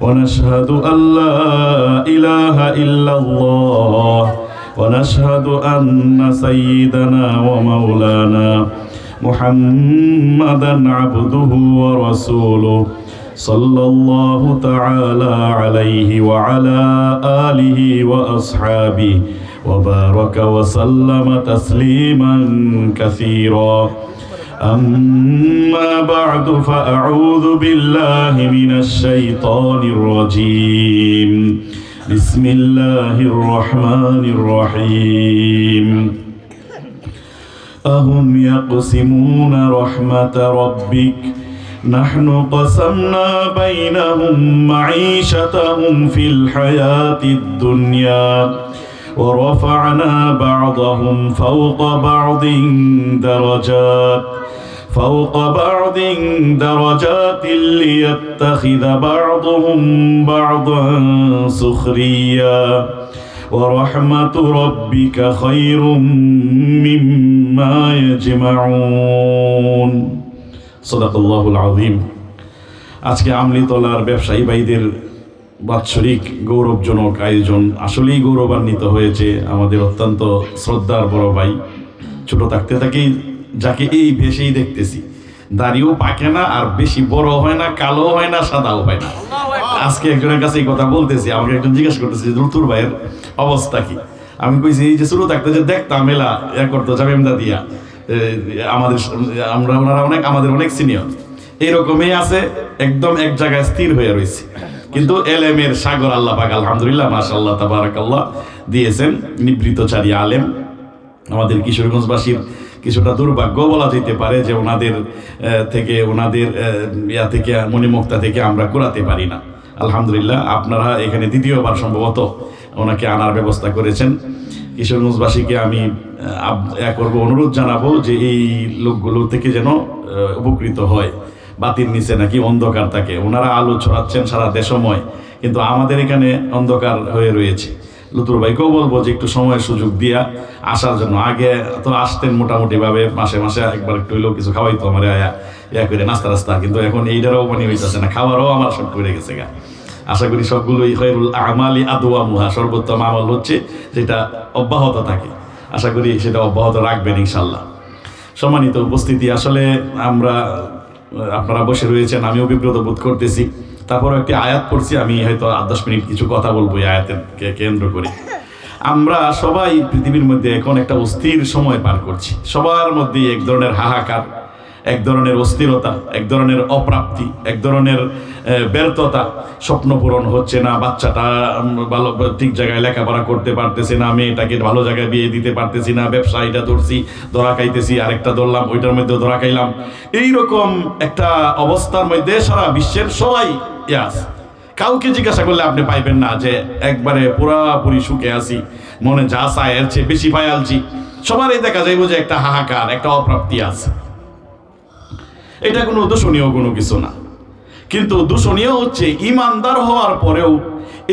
ونشهد أن لا إله إلا الله. ونشهد أن سيدنا ومولانا محمدا عبده ورسوله صلى الله تعالى عليه وعلى آله وأصحابه وبارك وسلم تسليما كثيرا. أما بعد فأعوذ بالله من الشيطان الرجيم بسم الله الرحمن الرحيم أهم يقسمون رحمة ربك نحن قسمنا بينهم معيشتهم في الحياة الدنيا ورفعنا بعضهم فوق بعض درجات فوق بعض درجات ليتخذ بعضهم بعضا سخريا ورحمة ربك خير مما يجمعون صدق الله العظيم আজকে আমলিতলার ব্যবসায়ী ভাইদের বাৎসরিক গৌরবজনক আয়োজন আসলেই গৌরবান্বিত হয়েছে আমাদের অত্যন্ত শ্রদ্ধার বড় ভাই ছোট থাকতে থাকেই যাকে এই ভেসেই দেখতেছি। দাড়িও পাকে না আর বেশি বড় হয় না কালো হয় না সাদাও হয় না। আজকে একজনের কাছে এই কথা বলতেছি আমাকে একজন জিজ্ঞেস করতেছে যে রুতুর ভাইয়ের অবস্থা কি? আমি কইছি এই যে শুরু থাকতে যে দেখতাম মেলা ইয়া করতো জামেমদা দিয়া আমাদের আমরা ওনারা অনেক আমাদের অনেক সিনিয়র এইরকমই আছে একদম এক জায়গায় স্থির হয়ে রয়েছে কিন্তু এলেমের সাগর আল্লাহ পাক আলহামদুলিল্লাহ মাশাআল্লাহ তাবারাকাল্লাহ দিয়েছেন। নিবৃতচারী আলেম আমাদের কিশোরগঞ্জবাসীর কিছুটা দুর্ভাগ্য বলা যেতে পারে যে ওনাদের থেকে, ওনাদের ইয়া থেকে, মণিমুক্তা থেকে আমরা কুড়াতে পারি না। আলহামদুলিল্লাহ, আপনারা এখানে দ্বিতীয়বার সম্ভবত ওনাকে আনার ব্যবস্থা করেছেন। কিশোরগঞ্জবাসীকে আমি করব অনুরোধ জানাব যে এই লোকগুলো থেকে যেন উপকৃত হয়। বাতির নিচে নাকি অন্ধকার থাকে। ওনারা আলো ছড়াচ্ছেন সারা দেশময়। কিন্তু আমাদের এখানে অন্ধকার হয়ে রয়েছে। লুতুর ভাইকেও বলব যে একটু সময়, সুযোগ দিয়া আসার জন্য। আগে তো আসতেন মোটামুটি ভাবে, মাসে মাসে একবার একটু হইলেও কিছু খাওয়াইতো আমার আয়া ইয়া করে, নাস্তা রাস্তা। কিন্তু এখন এইটারও মানে হইতেছে না, খাওয়ারও আমার সব করে গেছে গা। আশা করি সবগুলোই খৈরুল আমালি আদোয়া মুহা সর্বোত্তম আমল হচ্ছে যেটা অব্যাহত থাকে। আশা করি সেটা অব্যাহত রাখবেন ইনশাল্লাহ সম্মানিত উপস্থিতি, আসলে আমরা, আপনারা বসে রয়েছেন, আমিও বিব্রত বোধ করতেছি। তারপর একটি আয়াত পড়ছি, আমি হয়তো আট দশ মিনিট কিছু কথা বলব এই আয়াতের কেন্দ্র করে। আমরা সবাই পৃথিবীর মধ্যে এখন একটা অস্থির সময় পার করছি। সবার মধ্যে এক ধরনের হাহাকার। এক ধরনের অস্থিরতা, এক ধরনের অপ্রাপ্তি, এক ধরনের ব্যর্থতা স্বপ্ন পূরণ হচ্ছে না, বাচ্চাটা ভালো, ঠিক জায়গায় লেখাপড়া করতে পারতেছে না, মেয়েটাকে ভালো জায়গায় বিয়ে দিতে পারতেছি না ব্যবসা এটা ধরছি, ধরা খাইতেছি, আরেকটা ধরলাম, ওইটার মধ্যে ধরা খাইলাম। এইরকম একটা অবস্থার মধ্যে সারা বিশ্বের সবাই ইয়াস কাউকে জিজ্ঞাসা করলে আপনি পাইবেন না যে একবারে পুরাপুরি সুখে আছি, মনে যা চায় এর চেয়ে বেশি পাই আলছি। সবারই দেখা যাইব যে একটা হাহাকার, একটা অপ্রাপ্তি আছে। এটা কোনো দূষণীয় কোনো কিছু না। কিন্তু দূষণীয় হচ্ছে ইমানদার হওয়ার পরেও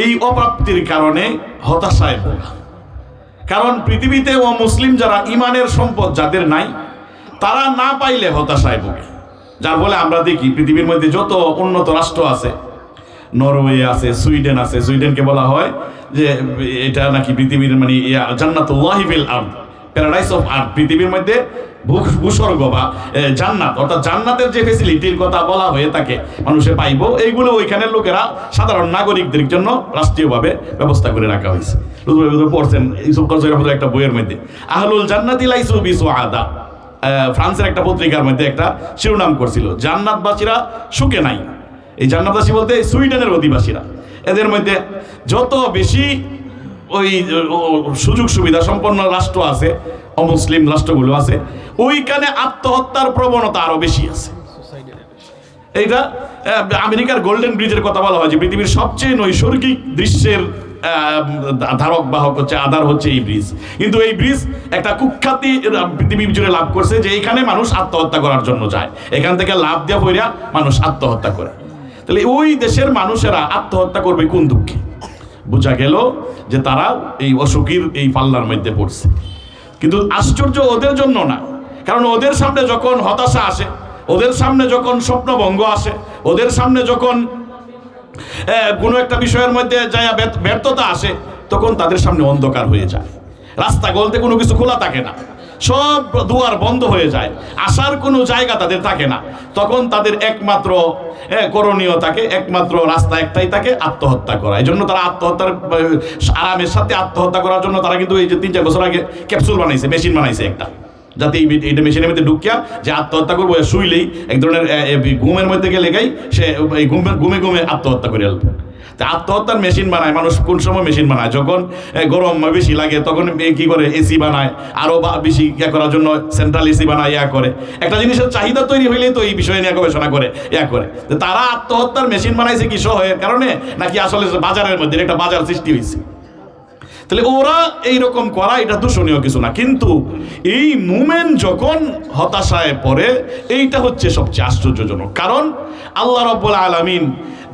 এই অপ্রাপ্তির কারণে হতাশায় ভোগা। কারণ পৃথিবীতে ও মুসলিম যারা ইমানের সম্পদ যাদের নাই, তারা না পাইলে হতাশায় ভোগে। যার ফলে আমরা দেখি পৃথিবীর মধ্যে যত উন্নত রাষ্ট্র আছে, নরওয়ে আছে, সুইডেন আছে, সুইডেনকে বলা হয় যে এটা নাকি পৃথিবীর মানে জান্নাতুল্লাহি ফিল আরদ। প্যারাডাইস অফ আর্থ পৃথিবীর মধ্যে ভূস্বর্গ বা জান্নাত। অর্থাৎ জান্নাতের যে ফেসিলিটির কথা বলা হয়ে থাকে মানুষে পাইব, এইগুলো ওইখানের লোকেরা সাধারণ নাগরিকদের জন্য রাষ্ট্রীয়ভাবে ব্যবস্থা করে রাখা হয়েছে। পড়ছেন ইউসুফ মতো একটা বইয়ের মধ্যে। আহলুল জান্নাতি লাইসু বিসু আদা। ফ্রান্সের একটা পত্রিকার মধ্যে একটা শিরোনাম করছিল, জান্নাতবাসীরা সুখে নাই। এই জান্নাতবাসী বলতে সুইডেনের অধিবাসীরা। এদের মধ্যে যত বেশি ওই সুযোগ সুবিধা, সম্পন্ন রাষ্ট্র আছে, অমুসলিম রাষ্ট্রগুলো আছে, ওইখানে আত্মহত্যার প্রবণতা আরও বেশি আছে। এইটা আমেরিকার গোল্ডেন ব্রিজের কথা বলা হয় যে পৃথিবীর সবচেয়ে নৈসর্গিক দৃশ্যের ধারক বাহক হচ্ছে, আধার হচ্ছে এই ব্রিজ। কিন্তু এই ব্রিজ একটা কুখ্যাতি পৃথিবী জুড়ে লাভ করছে যে এখানে মানুষ আত্মহত্যা করার জন্য যায়। এখান থেকে লাভ দেওয়া হইয়া মানুষ আত্মহত্যা করে। তাহলে ওই দেশের মানুষেরা আত্মহত্যা করবে কোন দুঃখে? বোঝা গেল যে তারা এই অসুখীর এই পাল্লার মধ্যে পড়ছে। কিন্তু আশ্চর্য ওদের জন্য না। কারণ ওদের সামনে যখন হতাশা আসে, ওদের সামনে যখন স্বপ্নভঙ্গ আসে, ওদের সামনে যখন কোনো একটা বিষয়ের মধ্যে যায় ব্যর্থতা আসে, তখন তাদের সামনে অন্ধকার হয়ে যায়। রাস্তা গলতে কোনো কিছু খোলা থাকে না। সব দুয়ার বন্ধ হয়ে যায়। আসার কোনো জায়গা তাদের থাকে না। তখন তাদের একমাত্র করণীয় থাকে, একমাত্র রাস্তা একটাই থাকে, আত্মহত্যা করা। এই জন্য তারা আত্মহত্যার, আরামের সাথে আত্মহত্যা করার জন্য তারা কিন্তু এই যে তিন চার বছর আগে ক্যাপসুল বানাইছে, মেশিন বানাইছে একটা। যাতে এই এইটা মেশিনের মধ্যে ঢুকিয়া যে আত্মহত্যা করব শুইলেই এক ধরনের ঘুমের মধ্যে গেলে গাই, সে ঘুমে ঘুমে ঘুমে আত্মহত্যা করে আলবে আত্মহত্যার মেশিন বানায়, মানুষ কোন সময় মেশিন বানায়? যখন গরম বেশি লাগে, তখন কি করে? এসি বানায় আরও বেশি ইয়া করার জন্য সেন্ট্রাল এসি বানায়, ইয়া করে। একটা জিনিসের চাহিদা তৈরি হইলেই তো এই বিষয়ে নিয়ে গবেষণা করে, ইয়া করে। তারা আত্মহত্যার মেশিন বানাইছে কি সহের কারণে, নাকি আসলে বাজারের মধ্যে একটা বাজার সৃষ্টি হয়েছে তাহলে ওরা এইরকম করা, এটা দূষণীয় কিছু না। কিন্তু এই মুমেন্ট যখন হতাশায় পড়ে, এইটা হচ্ছে সবচেয়ে আশ্চর্যজনক। কারণ আল্লাহ রব্বুল আলামিন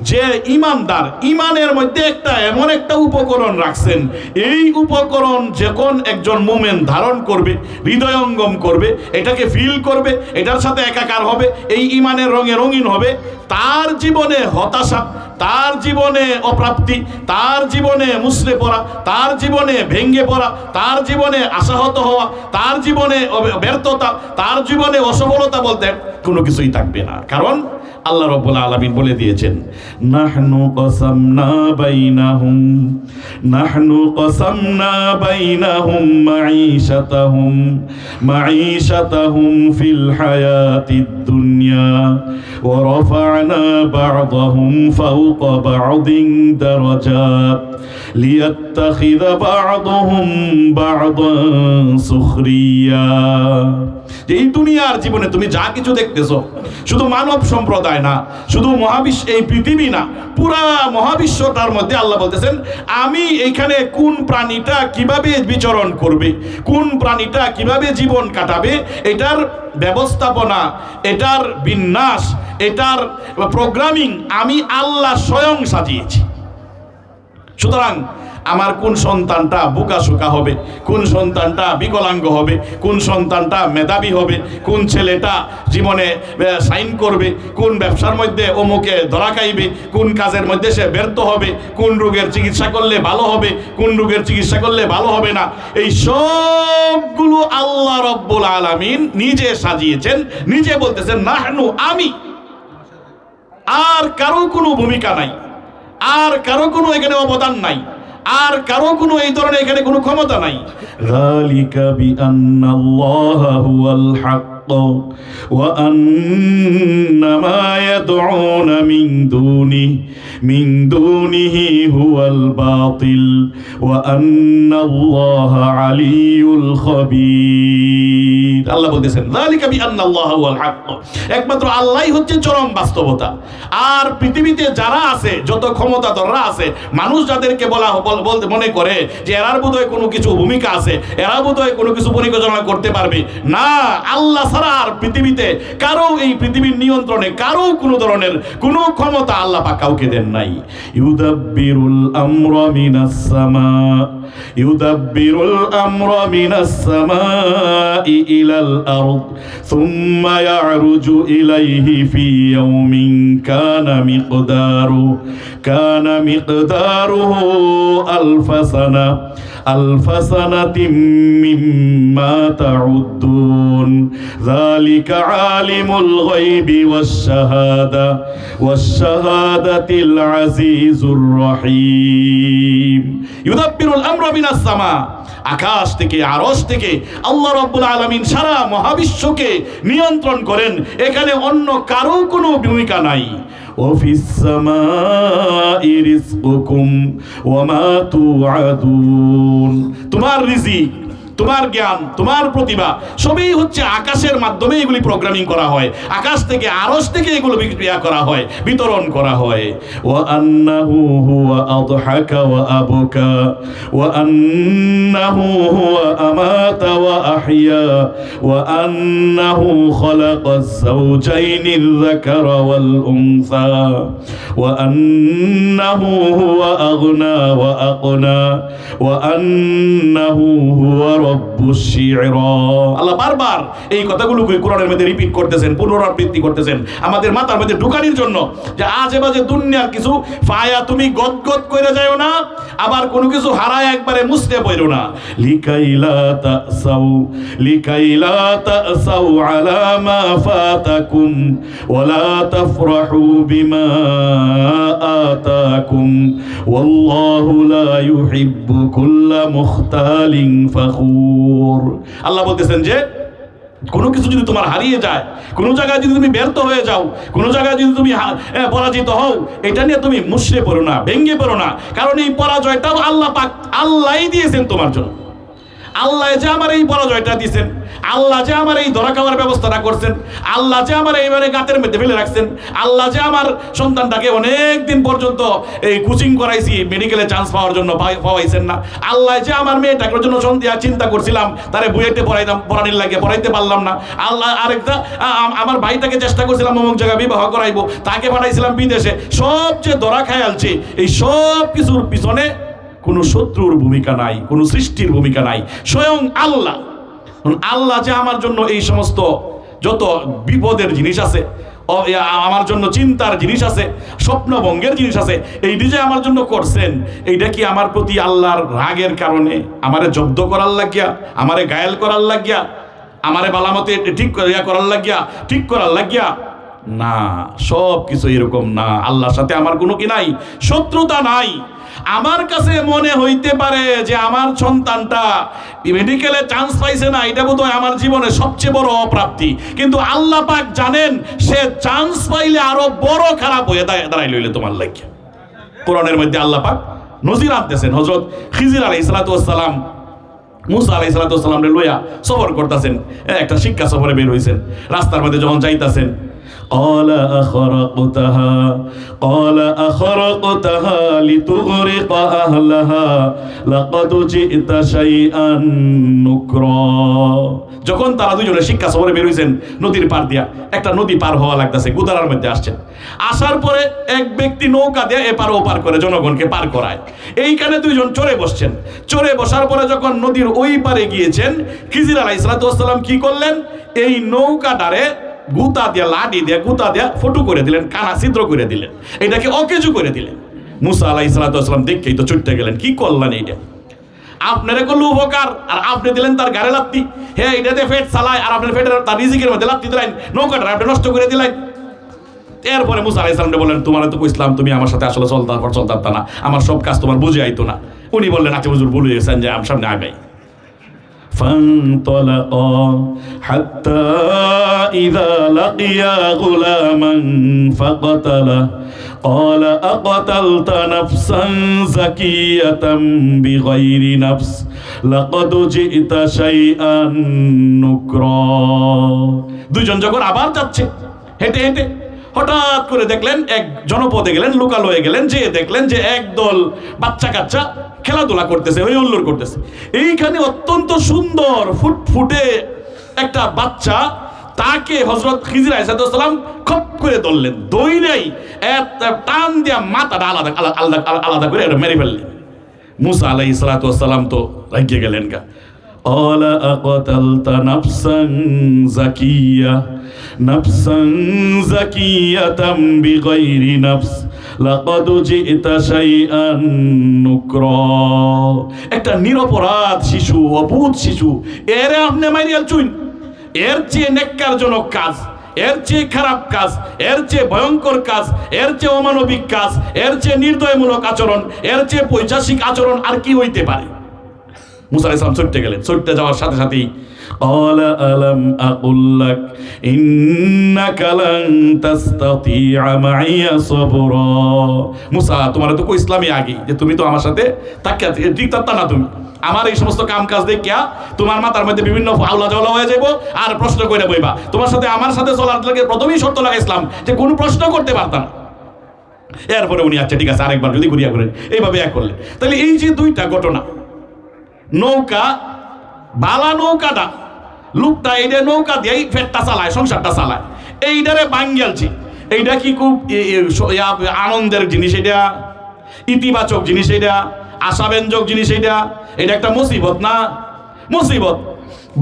যে ইমানদার, ইমানের মধ্যে একটা এমন একটা উপকরণ রাখছেন, এই উপকরণ যখন একজন মুমেন ধারণ করবে হৃদয়ঙ্গম করবে, এটাকে ফিল করবে, এটার সাথে একাকার হবে, এই ইমানের রঙে রঙিন হবে, তার জীবনে হতাশা, তার জীবনে অপ্রাপ্তি, তার জীবনে মুসলে পড়া, তার জীবনে ভেঙ্গে পড়া, তার জীবনে আশাহত হওয়া, তার জীবনে ব্যর্থতা, তার জীবনে অসফলতা বলতে কোনো কিছুই থাকবে না। কারণ আল্লাহ রব্বুল আলামিন বলে দিয়েছেন, নাহনু কসামনা বাইনাহুম, নাহনু কসামনা বাইনাহুম মাঈশাতাহুম মাঈশাতাহুম ফিল হায়াতিদ দুনিয়া, ওয়া রাফা'না বা'দাহুম ফাওকা বা'দিন দারাজাত লিয়াত্তাখিযা বা'দুহুম বা'দান সুখরিয়া। যে এই দুনিয়ার জীবনে তুমি যা কিছু দেখতেছো, শুধু মানব সম্প্রদায় না, শুধু মহাবিশ্ব, এই পৃথিবী না, পুরা মহাবিশ্বটার মধ্যে আল্লাহ বলতেছেন, আমি এইখানে কোন প্রাণীটা কীভাবে বিচরণ করবে, কোন প্রাণীটা কীভাবে জীবন কাটাবে, এটার ব্যবস্থাপনা, এটার বিন্যাস, এটার প্রোগ্রামিং আমি আল্লাহ স্বয়ং সাজিয়েছি। সুতরাং আমার কোন সন্তানটা বোকা শোকা হবে? কোন সন্তানটা বিকলাঙ্গ হবে? কোন সন্তানটা মেধাবী হবে? কোন ছেলেটা জীবনে সাইন করবে? কোন ব্যবসার মধ্যে অমুকে ধরা খাইবে? কোন কাজের মধ্যে সে ব্যর্থ হবে? কোন রোগের চিকিৎসা করলে ভালো হবে? কোন রোগের চিকিৎসা করলে ভালো হবে না? এই সবগুলো আল্লাহ রব্বুল আলামিন নিজে সাজিয়েছেন, নিজে বলতেছেন, নাহনু আমি। আর কারও কোনো ভূমিকা নাই। আর কারও কোনো এখানে অবদান নাই। আর কারও কোনো এই ধরনের এখানে কোনো ক্ষমতা নাই। যালিকা বিআন্নাল্লাহু হুয়াল হক الحق وأن ما يدعون من دونه من دونه هو الباطل وأن الله علي الخبير আল্লাহ বলতেছেন ذلك بأن الله هو الحق একমাত্র আল্লাহই হচ্ছে চরম বাস্তবতা আর পৃথিবীতে যারা আছে যত ক্ষমতাধররা আছে মানুষ যাদেরকে বলা বল- বলতে মনে করে যে এরার বোধহয় কোনো কিছু ভূমিকা আছে এরা বোধহয় কোনো কিছু পরিকল্পনা করতে পারবে না আল্লাহ ছাড়া আর পৃথিবীতে কারও এই পৃথিবীর নিয়ন্ত্রণে কারও কোনো ধরনের কোনো ক্ষমতা আল্লাহ পাক কাউকে দেন নাই। ইউদাব্বিরুল আমরা মিনাস সামা, ইউদাব্বিরুল আমরা মিনাস সামাই ইলাল আরদ, সুম্মা ইয়ারুজু ইলাইহি ফি ইয়াউমিন কানা মিকদারু কানা মিকদারুহু আলফ সানা। আলফাসানাতিম মিম্মা তাউদ্দুন। যালিকা আলিমুল গায়বি ওয়াস শাহাদা ওয়াস শাহাদাতিল আজিজুর রহিম। ইউদাব্বিরুল আমরা মিনাস সামা। আকাশ থেকে আরস থেকে আল্লাহ রব্বুল আলমিন সারা মহাবিশ্বকে নিয়ন্ত্রণ করেন। এখানে অন্য কারও কোনো ভূমিকা নাই। وفي السماء رزقكم وما توعدون তোমার রিজিক তোমার জ্ঞান তোমার প্রতিভা সবই হচ্ছে আকাশের মাধ্যমে এগুলি প্রোগ্রামিং করা হয় আকাশ থেকে আরস থেকে এগুলো বিক্রিয়া করা হয় বিতরণ করা হয় ওয়া আন্নাহু হুয়া আদহাকা ওয়া আবকা ওয়া আন্নাহু হুয়া আমাতা ওয়া আহইয়া ওয়া আন্নাহু খালাকা الزوجين الذكر والأنثى وأنه هو أغنى وأقنى وأنه هو رب الشعرى আল্লাহ বারবার এই কথাগুলো কোরআনের মধ্যে রিপিট করতেছেন পুনরাবৃত্তি করতেছেন? আমাদের মাথার মধ্যে ঢুকানির জন্য যে আজে বাজে দুনিয়ার কিছু ফায়া তুমি গদগদ করে যাও না আবার কোনো কিছু হারায় একবারে মুছতে পারো না। লিকাইলা তাসাউ লিকাইলা তাসাউ আলা মা ফাতাকুম ওয়ালা তাফরাহু বিমা আতাকুম। ওয়াল্লাহু লা ইউহিব্বু কুল্লা মুখতালিন ফাখুর আল্লাহ বলতেছেন যে, কোনো কিছু যদি তোমার হারিয়ে যায়, কোনো জায়গায় যদি তুমি ব্যর্থ হয়ে যাও, কোনো জায়গায় যদি তুমি পরাজিত হও, এটা নিয়ে তুমি মুশরে পড়ো না, ভেঙ্গে পড়ো না। কারণ এই পরাজয়টাও আল্লাহ পাক আল্লাহই দিয়েছেন তোমার জন্য। আল্লাহ যে আমার এই পরাজয়টা দিয়েছেন। আল্লাহ যে আমার এই ধরা খাওয়ার ব্যবস্থাটা করছেন, আল্লাহ যে আমার এইবারে গাতের মধ্যে ফেলে রাখছেন, আল্লাহ যে আমার সন্তানটাকে অনেক দিন পর্যন্ত এই কোচিং করাইছি, মেডিকেলে চান্স পাওয়ার জন্য পাওয়াইছেন না। আল্লাহ যে আমার মেয়েটাকে জন্য সন্ধ্যা চিন্তা করছিলাম, তারে বইয়েতে পড়াইতাম, পড়ানির লাগে, পড়াইতে পারলাম না। আল্লাহ আরেকটা আমার ভাইটাকে চেষ্টা করছিলাম অমুক জায়গায় বিবাহ করাইবো, তাকে পাঠাইছিলাম বিদেশে। সব যে ধরা খায়ালছে, এই সব কিছুর পিছনে কোনো শত্রুর ভূমিকা নাই, কোনো সৃষ্টির ভূমিকা নাই। স্বয়ং আল্লাহ আল্লাহ যে আমার জন্য এই সমস্ত যত বিপদের জিনিস আছে আমার জন্য চিন্তার জিনিস আছে, স্বপ্নভঙ্গের জিনিস আছে এইটি যে আমার জন্য করছেন, এইটা কি আমার প্রতি আল্লাহর রাগের কারণে? আমারে জব্দ করার লাগিয়া, আমারে গায়েল করার লাগিয়া, আমারে বালামতে ঠিক ইয়া করার লাগিয়া, ঠিক করার লাগিয়া? না সব কিছু এরকম না। আল্লাহর সাথে আমার কোনো কি নাই, শত্রুতা নাই। আমার কাছে মনে হইতে পারে যে আমার সন্তানটা মেডিকেলে চান্স পাইছে না, এটা বোধহয় আমার জীবনে সবচেয়ে বড় অপ্রাপ্তি। কিন্তু আল্লাহ পাক জানেন, সে চান্স পাইলে আরও বড় খারাপ হয়ে দাঁড়াই লইলে তোমার লাগে কোরআনের মধ্যে আল্লাহ পাক নজির আনতেছেন। হজরত খিজির আলাই সালাতাম মুসা আলাই সালাতাম লইয়া সফর করতেছেন। একটা শিক্ষা সফরে বের হইছেন। রাস্তার মধ্যে যখন যাইতাছেন قال أخرقتها قال أخرقتها لتغرق أهلها لقد جئت شيئا نكرا যখন তারা দুজনে শিক্ষা সফরে বের হইছেন নদীর পার দিয়া একটা নদী পার হওয়া লাগতেছে গুদারার মধ্যে আসছেন আসার পরে এক ব্যক্তি নৌকা দিয়ে এপার ওপার করে জনগণকে পার করায় এইখানে দুইজন চড়ে বসছেন চড়ে বসার পরে যখন নদীর ওই পারে গিয়েছেন খিজির আলাই সালাতাম কি করলেন এই নৌকাটারে গুতা দিয়া লাডি দিয়া, গুতা দিয়া ফটো করে দিলেন, কানা ছিদ্র করে দিলেন। এটাকে অকেজু করে দিলেন। মুসা আলাই সালাতাম দেখেই তো ছুটতে গেলেন, কি করলেন এইটা? আপনারা করল উপকার, আর আপনি দিলেন তার গাড়ে লাত্তি। হে এটাতে ফেট চালায়, আর আপনার ফেটের তার রিজিকের মধ্যে লাত্তি দিলেন, নৌকাটা আপনি নষ্ট করে দিলেন। এরপরে মুসা আলাই সালামকে বললেন, তোমার তো কইসলাম তুমি আমার সাথে আসলে চলতাম পর চলতাম না। আমার সব কাজ তোমার বুঝে আইতো না। উনি বললেন আচ্ছা হুজুর বলে গেছেন যে আমার সামনে আগাই। فانطلقا حتى إذا لقيا غلاما فقتله قال أقتلت نفسا زكية بغير نفس لقد جئت شيئا نكرا দুইজন যখন আবার যাচ্ছে হেঁটে হেঁটে হঠাৎ করে দেখলেন এক জনপদে গেলেন, লোকালয়ে গেলেন যে দেখলেন যে একদল বাচ্চা কাচ্চা খেলাধুলা করতেছে, হই হুল্লোড় করতেছে। এইখানে অত্যন্ত সুন্দর ফুটফুটে একটা বাচ্চা, তাকে হজরত খিজির আলাইসালাম খপ করে ধরলেন দইলেই টান দিয়া মাথাটা আলাদা আলাদা আলাদা করে মেরে ফেললেন। মুসা আলাই সালাতাম তো রাগিয়ে গেলেন গা। قال أقتلت نفسا زكية نفسا زكية بغير نفس لقد جئت شيئا نكرا একটা নিরপরাধ শিশু অবুধ শিশু এরে আপনি মারিয়াল চুইন এর চেয়ে নেককারজনক কাজ এর চেয়ে খারাপ কাজ এর চেয়ে ভয়ঙ্কর কাজ এর চেয়ে অমানবিক কাজ এর চেয়ে নির্দয়মূলক আচরণ এর চেয়ে পৈশাসিক আচরণ আর কি হইতে পারে মুসা আলাইহিস সালাম ছুটতে গেলেন ছুটতে যাওয়ার সাথে সাথেই قال ألم أقل لك إنك لن تستطيع معي صبرا মুসা তোমার তো কই ইসলামী আগে যে তুমি তো আমার সাথে তাকে ঠিক তা না তুমি আমার এই সমস্ত কাম কাজ দেখিয়া তোমার মাথার মধ্যে বিভিন্ন আউলা জওলা হয়ে যাবো আর প্রশ্ন করে বইবা তোমার সাথে আমার সাথে চলার লাগে প্রথমেই শর্ত লাগাইছিলাম যে কোনো প্রশ্ন করতে পারতাম না। এরপরে উনি আচ্ছা ঠিক আছে আরেকবার যদি ঘুরিয়া করেন এইভাবে এক করলেন তাহলে এই যে দুইটা ঘটনা নৌকা, বালা নৌকাটা লোকটা এইটা নৌকা দিয়ে এই ফেটটা চালায়, সংসারটা চালায়। এইটারে বাঙ্গেলছি। এইটা কি খুব আনন্দের জিনিস এটা ইতিবাচক জিনিস এটা আশাব্যঞ্জক জিনিস এটা এটা একটা মুসিবত না? মুসিবত।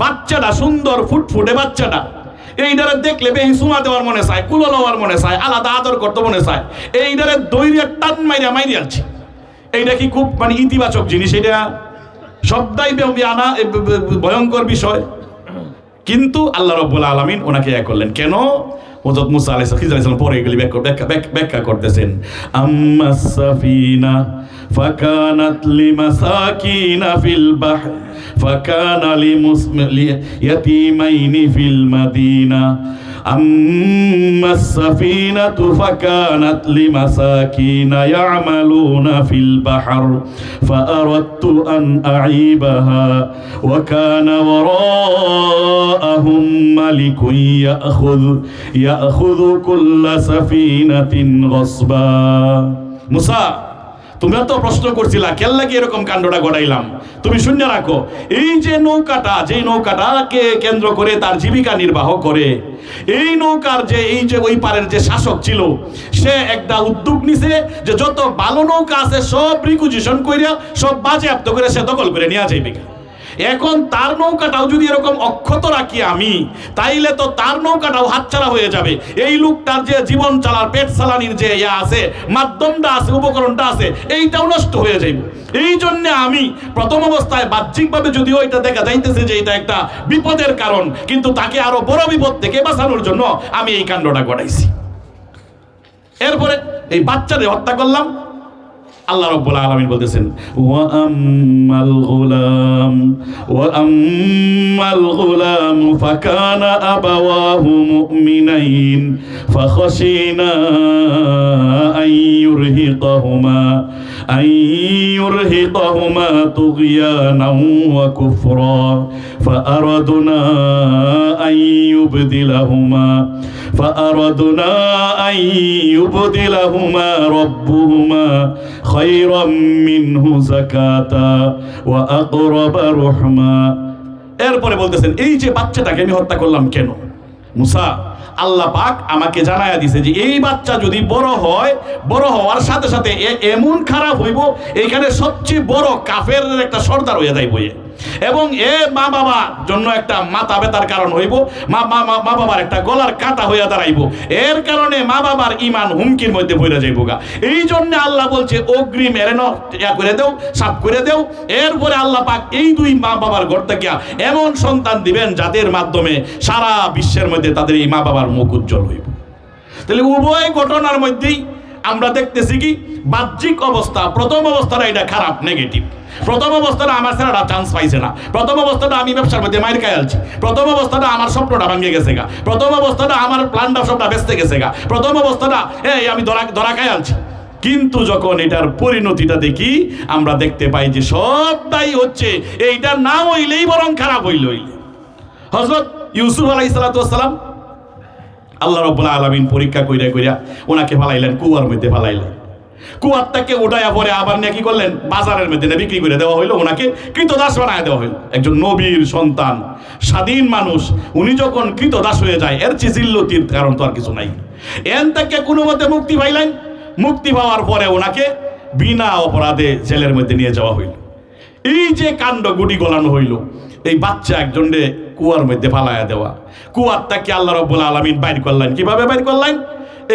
বাচ্চাটা সুন্দর, ফুটফুটে বাচ্চাটা। এই এইটারে দেখলে বেশি সুমা দেওয়ার মনে চায়, কুলো লওয়ার মনে চায়, আলাদা আদর করতে মনে চায়। এই এইটারে দৈর্য টান মাইরা মাইরিয়ালছি এইটা কি খুব মানে ইতিবাচক জিনিস এটা সবটাই আনা ভয়ঙ্কর বিষয়। কিন্তু আল্লাহ রব্বুল আলমিন ওনাকে এক করলেন, কেন? হজরত মুসা আলাইহিস খিজর আলাইহিস, পরে এগুলি ব্যাখ্যা ব্যাখ্যা করতেছেন। আম্মা সাফিনা, ফাকানাত লিমাসাকিনা ফিল বাহর, ফাকানা লিয়াতীমাইনি ফিল মাদিনা। أما السفينة فكانت لمساكين يعملون في البحر فأردت أن أعيبها وكان وراءهم ملك يأخذ يأخذ كل سفينة غصبا. موسى! তুমি তো প্রশ্ন করছিলা কেন লাগে এরকম কাণ্ডটা ঘটাইলাম? তুমি শূন্য রাখো। এই যে নৌকাটা যে নৌকাটাকে কেন্দ্র করে তার জীবিকা নির্বাহ করে, এই নৌকার যে, এই যে ওই পারের যে শাসক ছিল, সে একটা উদ্যোগ নিছে যে যত ভালো নৌকা আছে, সব রিকুজিশন করিয়া সব বাজে আপ্ত করে সে দখল করে নেওয়া যাইবে এখন তার নৌকাটাও যদি এরকম অক্ষত রাখি আমি, তাইলে তো তার নৌকাটাও হাতছাড়া হয়ে যাবে। এই লোকটার যে জীবন চালার পেট চালানির যে ইয়া আছে, মাধ্যমটা আছে, উপকরণটা আছে, এইটাও নষ্ট হয়ে যাইবে। এই জন্য আমি প্রথম অবস্থায় বাহ্যিকভাবে যদিও এটা দেখা যাইতেছে যে এটা একটা বিপদের কারণ, কিন্তু তাকে আরও বড় বিপদ থেকে বাঁচানোর জন্য আমি এই কাণ্ডটা ঘটাইছি। এরপরে এই বাচ্চাদের হত্যা করলাম আল্লাহ রব্বুল আলমিন বলতেছেন, ওয়া আম্মাল গুলাম, ওয়া আম্মাল গুলাম ফাকানা আবাওয়াহু মুমিনাইন, ফাখাশিনা আন ইউরহিকাহুমা আন ইউরহিকাহুমা তুগয়ানাও ওয়া কুফরা فأردنا أن يبدلهما فأردنا أن يبدلهما ربهما خيرا منه زكاة وأقرب رحما এরপরে বলতেছেন এই যে বাচ্চাটাকে আমি হত্যা করলাম কেন মুসা আল্লাহ পাক আমাকে জানায়া দিছে যে, এই বাচ্চা যদি বড় হয়, বড় হওয়ার সাথে সাথে এমন খারাপ হইব, এখানে সবচেয়ে বড় কাফের একটা সর্দার হয়ে যাইব। এবং এ মা বাবার জন্য একটা মাথা ব্যথার কারণ হইব, মা মা মা বাবার একটা গলার কাটা হইয়া দাঁড়াইব। এর কারণে মা বাবার ইমান হুমকির মধ্যে পড়ে যাইব গা এই জন্য আল্লাহ বলছে, অগ্রিম এরে ন ইয়া করে দেও, সাফ করে দেও। এরপরে আল্লাহ পাক এই দুই মা বাবার ঘর থেকে এমন সন্তান দিবেন যাদের মাধ্যমে সারা বিশ্বের মধ্যে তাদের এই মা বাবার মুখ উজ্জ্বল হইব। তাহলে উভয় ঘটনার মধ্যেই আমরা দেখতেছি কি, বাহ্যিক অবস্থা, প্রথম অবস্থাটা এটা খারাপ নেগেটিভ প্রথম অবস্থাটা আমার ছেলেরা চান্স পাইছে না। প্রথম অবস্থাটা আমি ব্যবসার মধ্যে মাইর খাই আলছি। প্রথম অবস্থাটা আমার স্বপ্নটা ভাঙে গেছে গা। প্রথম অবস্থাটা আমার প্ল্যানটা সবটা বেঁচতে গেছে গা। প্রথম অবস্থাটা, এই, আমি ধরা ধরা খাই আলছি। কিন্তু যখন এটার পরিণতিটা দেখি, আমরা দেখতে পাই যে সবটাই হচ্ছে এইটা না হইলেই বরং খারাপ হইল, হইলে। হজরত ইউসুফ আলাইসালাম আল্লাহ রব্বুল্লাহ আলমিন পরীক্ষা কইরা কইরা ওনাকে ফালাইলেন, কুয়ার মধ্যে ফালাইলেন। কুয়ার উঠাইয়া পরে আবার নিয়ে কি করলেন? বাজারের নিয়ে বিক্রি করে দেওয়া হইল, ওনাকে কৃতদাস বানায় দেওয়া হইল। একজন নবীর সন্তান, স্বাধীন মানুষ, উনি যখন কৃতদাস হয়ে যায়, এর চিজিল্লতির কারণ তো আর কিছু নাই। এন থেকে কোনো মতে মুক্তি পাইলেন? মুক্তি পাওয়ার পরে ওনাকে বিনা অপরাধে জেলের মধ্যে নিয়ে যাওয়া হইল। এই যে কাণ্ড গুটি গলানো হইল, এই বাচ্চা একজনরে কুয়ার মধ্যে ফালাইয়া দেওয়া। কুয়ার থেকে আল্লাহ রব্বুল আলমিন বাইর করলেন। কীভাবে বাইর করলেন?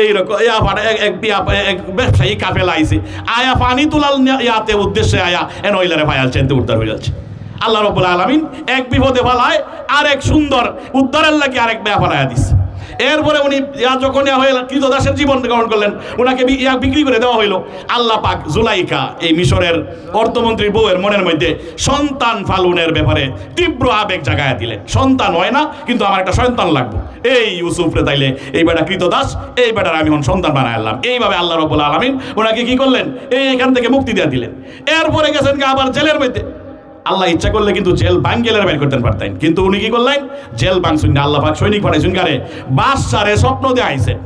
এইরকম ইয়া ফাটা এক এক বিয়া- এক ব্যবসায়ী কাফেলা আইছে আয়া পানি তোলাল ইয়াতে উদ্দেশ্যে আয়া এন ওইলারে ফায়াল চেনতে উদ্ধার হয়ে যাচ্ছে। আল্লাহ রবুল আলমিন এক বিপদে ফালায় আর এক সুন্দর উদ্ধারের লাগে আরেক ব্যাপার আয়া দিছে। এরপরে উনি যখন হয়ে কৃতদাসের জীবন গ্রহণ করলেন ওনাকে বিক্রি করে দেওয়া হইল। আল্লাহ পাক জুলাইকা এই মিশরের অর্থমন্ত্রী বউয়ের মনের মধ্যে সন্তান ফালুনের ব্যাপারে তীব্র আবেগ জাগায় দিলেন। সন্তান হয় না, কিন্তু আমার একটা সন্তান লাগবে। এই ইউসুফরে তাইলে, এই বেটা কৃতদাস, এই বেটার আমি সন্তান বানায় আনলাম। এইভাবে আল্লাহ রবুল আলমিন ওনাকে কি করলেন? এই এখান থেকে মুক্তি দিয়ে দিলেন। এরপরে গেছেন আবার জেলের মধ্যে। আল্লাহ ইচ্ছা করলে কিন্তু জেল বাঙ্গেলের বের করতে পারতেন। কিন্তু উনি কি করলেন? জেল বাংশুন আল্লাহ পাক সৈনিক পাঠাইছেন কারে? বাস সারে স্বপ্ন দিয়ে আইছেন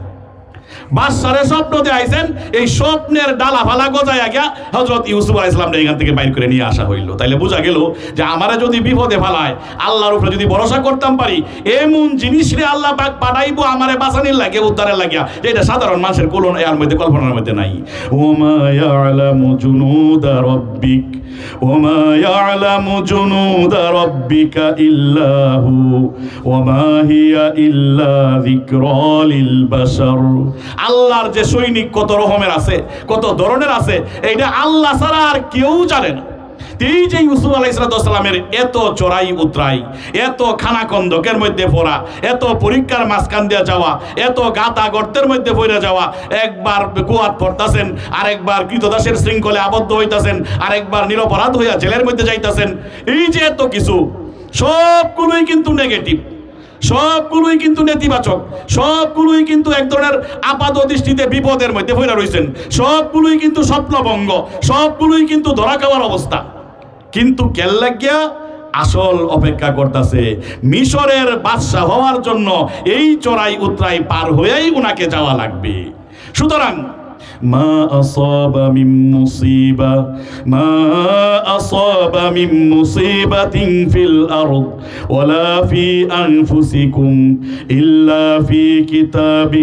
বাদশারে স্বপ্ন দিয়ে আইছেন এই স্বপ্নের ডালা ফালা গজায় গিয়া হজরত ইউসুফ আলাইহিস সালাম এখান থেকে বাইর করে নিয়ে আসা হইল তাইলে বোঝা গেল যে আমারে যদি বিপদে ফালায় আল্লাহর উপরে যদি ভরসা করতাম পারি এমন জিনিস রে আল্লাহ পাক পাঠাইবো আমারে বাঁচানির লাগে উদ্ধারের লাগিয়া যে এটা সাধারণ মানুষের কোলন এর মধ্যে কল্পনার মধ্যে নাই ওমা ইয়ালামু জুনুদা রাব্বিক وما يعلم جنود ربك إلا هو وما هي إلا ذكرى للبشر আল্লাহর যে সৈনিক কত রকমের আছে, কত ধরনের আছে, এইটা আল্লাহ ছাড়া আর কেউ জানে না। এই যে ইউসুফ আলাইসালামের এত চড়াই উতরাই, এত খানাকন্দকের মধ্যে পড়া এত পরীক্ষার মাঝখান দিয়ে যাওয়া, এত গাতা গর্তের মধ্যে পড়ে যাওয়া, একবার কুয়াত পড়তাছেন, আরেকবার কৃতদাসের শৃঙ্খলে আবদ্ধ হইতাছেন, আরেকবার নিরপরাধ হইয়া জেলের মধ্যে যাইতাছেন, এই যে এত কিছু, সবগুলোই কিন্তু নেগেটিভ সবগুলোই কিন্তু নেতিবাচক, সবগুলোই কিন্তু এক ধরনের আপাত দৃষ্টিতে বিপদের মধ্যে ভৈরা রয়েছেন, সবগুলোই কিন্তু স্বপ্নভঙ্গ, সবগুলোই কিন্তু ধরা খাওয়ার অবস্থা। কিন্তু কেল্লাগিয়া আসল অপেক্ষা করতেছে? মিশরের বাদশাহ হওয়ার জন্য এই চড়াই উতরাই পার হয়েই উনাকে যাওয়া লাগবে। সুতরাং ما أصاب من مصيبة ما أصاب من مصيبة في الأرض ولا في أنفسكم إلا في كتاب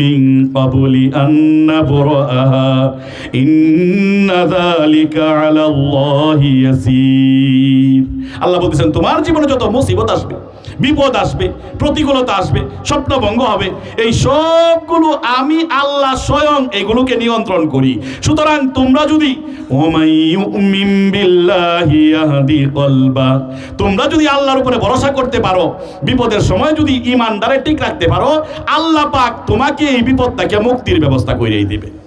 من قبل أن نبرأها إن ذلك على الله يسير আল্লাহ বলতেছেন তোমার জীবনে যত মুসিবত আসবে বিপদ আসবে, প্রতিকূলতা আসবে, স্বপ্নভঙ্গ হবে। এই সবগুলো আমি আল্লাহ স্বয়ং এগুলোকে নিয়ন্ত্রণ করি। সুতরাং তোমরা যদি তোমরা যদি আল্লাহর উপরে ভরসা করতে পারো, বিপদের সময় যদি ইমানদারে ঠিক রাখতে পারো, আল্লাহ পাক তোমাকে এই বিপদ থেকে মুক্তির ব্যবস্থা করেই দিবে।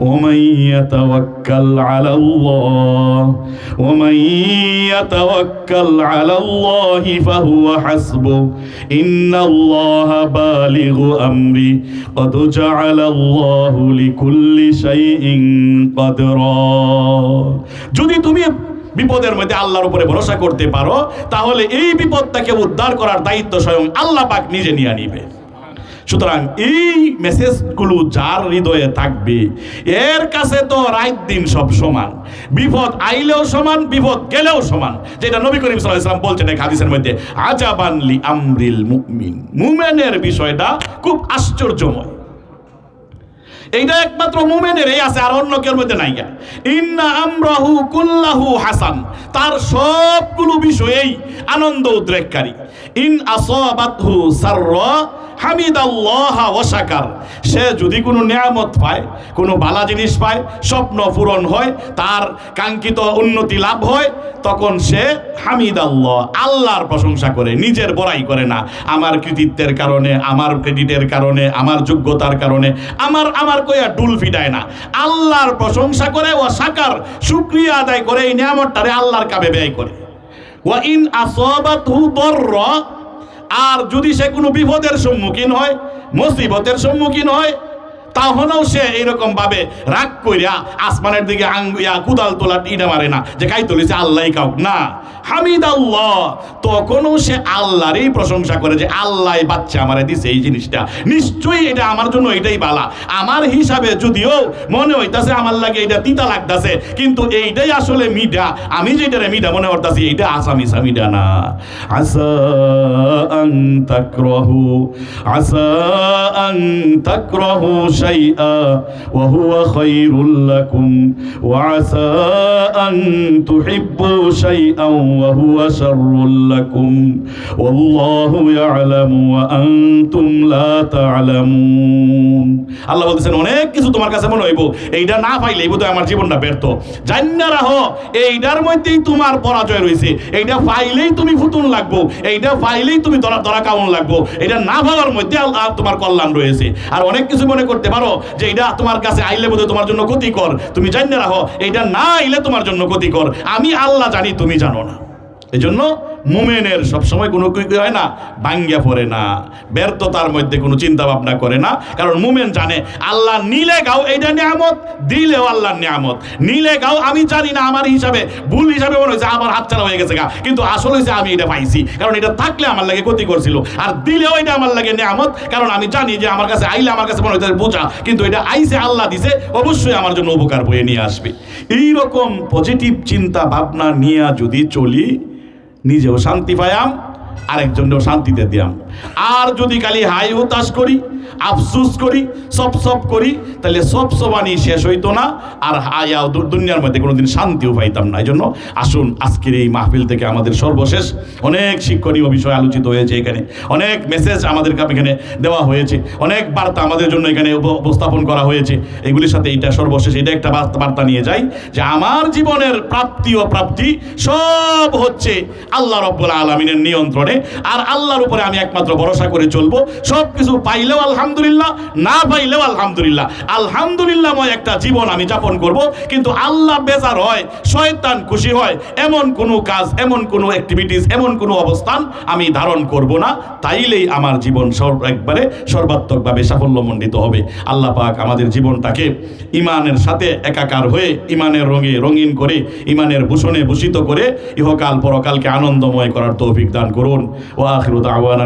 ومن يتوكل على الله ومن يتوكل على الله فهو حسبه إن الله بالغ أمري قد جعل الله لكل شيء قدرا যদি তুমি বিপদের মধ্যে আল্লাহর উপরে ভরসা করতে পারো তাহলে এই বিপদটাকে উদ্ধার করার দায়িত্ব স্বয়ং আল্লাহ পাক নিজে নিয়ে নিবে সুতরাং এই মেসেজগুলো যার হৃদয়ে থাকবে, এর কাছে তো রাত দিন সব সমান। বিপদ আইলেও সমান, বিপদ গেলেও সমান। যেটা নবী করিম সাল ইসলাম বলছেন এক হাদিসের মধ্যে আজাবানলি আমরিল মুমিন। মুমেনের বিষয়টা খুব আশ্চর্যময়। এইটা একমাত্র মুমেনের, এই আছে আর অন্য কেউ মধ্যে নাই ইন্না আমরাহু কুল্লাহু হাসান। তার সবগুলো বিষয়েই আনন্দ উদ্রেককারী। ইন আসাবাতহু সাররা হামিদাল্লাহ ওয়াশাকার সে যদি কোনো নিয়ামত পায়, কোনো বালা জিনিস পায়, স্বপ্ন পূরণ হয়, তার কাঙ্ক্ষিত উন্নতি লাভ হয়, তখন সে হামিদ আল্লাহ আল্লাহর প্রশংসা করে, নিজের বড়াই করে না। আমার কৃতিত্বের কারণে, আমার ক্রেডিটের কারণে, আমার যোগ্যতার কারণে, আমার আমার কইয়া ডুল ফিটায় না। আল্লাহর প্রশংসা করে ও সাকার শুক্রিয়া আদায় করে এই নিয়ামতটারে আল্লাহর কাবে ব্যয় করে। ওয়া ইন আসাবাতহু দররা, আর যদি সে কোনো বিপদের সম্মুখীন হয়, মুসিবতের সম্মুখীন হয় তাহলেও সে এইরকম ভাবে রাগ কইরা আসমানের দিকে আঙ্গুয়া কুদাল তোলা ইটা মারে না, যে কাই তুলিছে আল্লাহ কাউ না। হামিদ আল্লাহ তখনও সে আল্লাহরই প্রশংসা করে যে আল্লাহ বাচ্চা আমারে দিছে এই জিনিসটা। নিশ্চয়ই এটা আমার জন্য এটাই বালা। আমার হিসাবে যদিও মনে হইতাছে আমার লাগে এটা তিতা লাগতাছে, কিন্তু এইটাই আসলে মিঠা আমি যেটারে মিঠা মনে করতাছি, এইটা আসামিসা মিঠা না। আসা আন তাকরাহু, আসা তাকরাহু شيئا وهو خير لكم وعسى أن تحبوا شيئا وهو شر لكم والله يعلم وأنتم لا تعلمون আল্লাহ বলতেছেন অনেক কিছু তোমার কাছে মনে হইব এইটা না পাইলে এই বোধহয় আমার জীবনটা ব্যর্থ জান্না রাহো এইটার মধ্যেই তোমার পরাজয় রয়েছে এইটা পাইলেই তুমি ফুতুন লাগবো এইটা পাইলেই তুমি ধরা ধরা কামন লাগবো এটা না ভাবার মধ্যে আল্লাহ তোমার কল্যাণ রয়েছে আর অনেক কিছু মনে করতে পারো যে এটা তোমার কাছে আইলে বোধহয় তোমার জন্য ক্ষতিকর। তুমি জানিয়ে রাখো এটা না আইলে তোমার জন্য ক্ষতিকর। আমি আল্লাহ জানি, তুমি জানো না। এই জন্য মোমেনের সবসময় কোনো কি হয় না? ভাঙ্গিয়া পড়ে না। ব্যর্থতার মধ্যে কোনো চিন্তা ভাবনা করে না। কারণ মোমেন জানে, আল্লাহ নিলে গাও এইটা নিয়ামত, দিলেও আল্লাহর নিয়ামত। নিলে গাও, আমি জানি না আমার হিসাবে, ভুল হিসাবে মনে হয়েছে, আমার হাতছাড়া হয়ে গেছে গা। কিন্তু আসলে হয়েছে আমি এটা পাইছি। কারণ এটা থাকলে আমার লাগে ক্ষতি করছিল। আর দিলেও এটা আমার লাগে নিয়ামত। কারণ আমি জানি যে আমার কাছে আইলে আমার কাছে মনে হচ্ছে বোঝা। কিন্তু এটা আইসে আল্লাহ দিছে, অবশ্যই আমার জন্য উপকার বয়ে নিয়ে আসবে। এইরকম পজিটিভ চিন্তা ভাবনা নিয়ে যদি চলি নিজেও শান্তি পায়াম আরেকজনেও শান্তিতে দিয়াম। আর যদি খালি হাই হতাশ করি, আফসুস করি সব সব করি, তাহলে সব সবানি শেষ হইতো না, আর হায়া দুনিয়ার মধ্যে কোনোদিন শান্তিও পাইতাম না। এই জন্য আসুন, আজকের এই মাহফিল থেকে আমাদের সর্বশেষ অনেক শিক্ষণীয় বিষয় আলোচিত হয়েছে এখানে। অনেক মেসেজ আমাদের এখানে দেওয়া হয়েছে। অনেক বার্তা আমাদের জন্য এখানে উপ- উপস্থাপন করা হয়েছে। এগুলির সাথে এটা সর্বশেষ, এটা একটা বার্তা নিয়ে যাই যে আমার জীবনের প্রাপ্তি ও প্রাপ্তি সব হচ্ছে আল্লাহ রব্বুল আলমিনের নিয়ন্ত্রণে। আর আল্লাহর উপরে আমি একমাত্র ভরসা করে চলবো। সব কিছু পাইলেও আলহামদুলিল্লাহ, না পাইলেও আলহামদুলিল্লাহ। আলহামদুলিল্লাহময় একটা জীবন আমি যাপন করব। কিন্তু আল্লাহ বেজার হয়, শয়তান খুশি হয়, এমন কোনো কাজ, এমন কোনো অ্যাক্টিভিটিস এমন কোনো অবস্থান আমি ধারণ করব না। তাইলেই আমার জীবন সর্ব একবারে সর্বাত্মকভাবে সাফল্যমণ্ডিত হবে। আল্লাহ পাক আমাদের জীবনটাকে ইমানের সাথে একাকার হয়ে, ইমানের রঙে রঙিন করে, ইমানের ভূষণে ভূষিত করে, ইহকাল পরকালকে আনন্দময় করার তৌফিক দান করুন। ও আখিরুদ আওয়ানা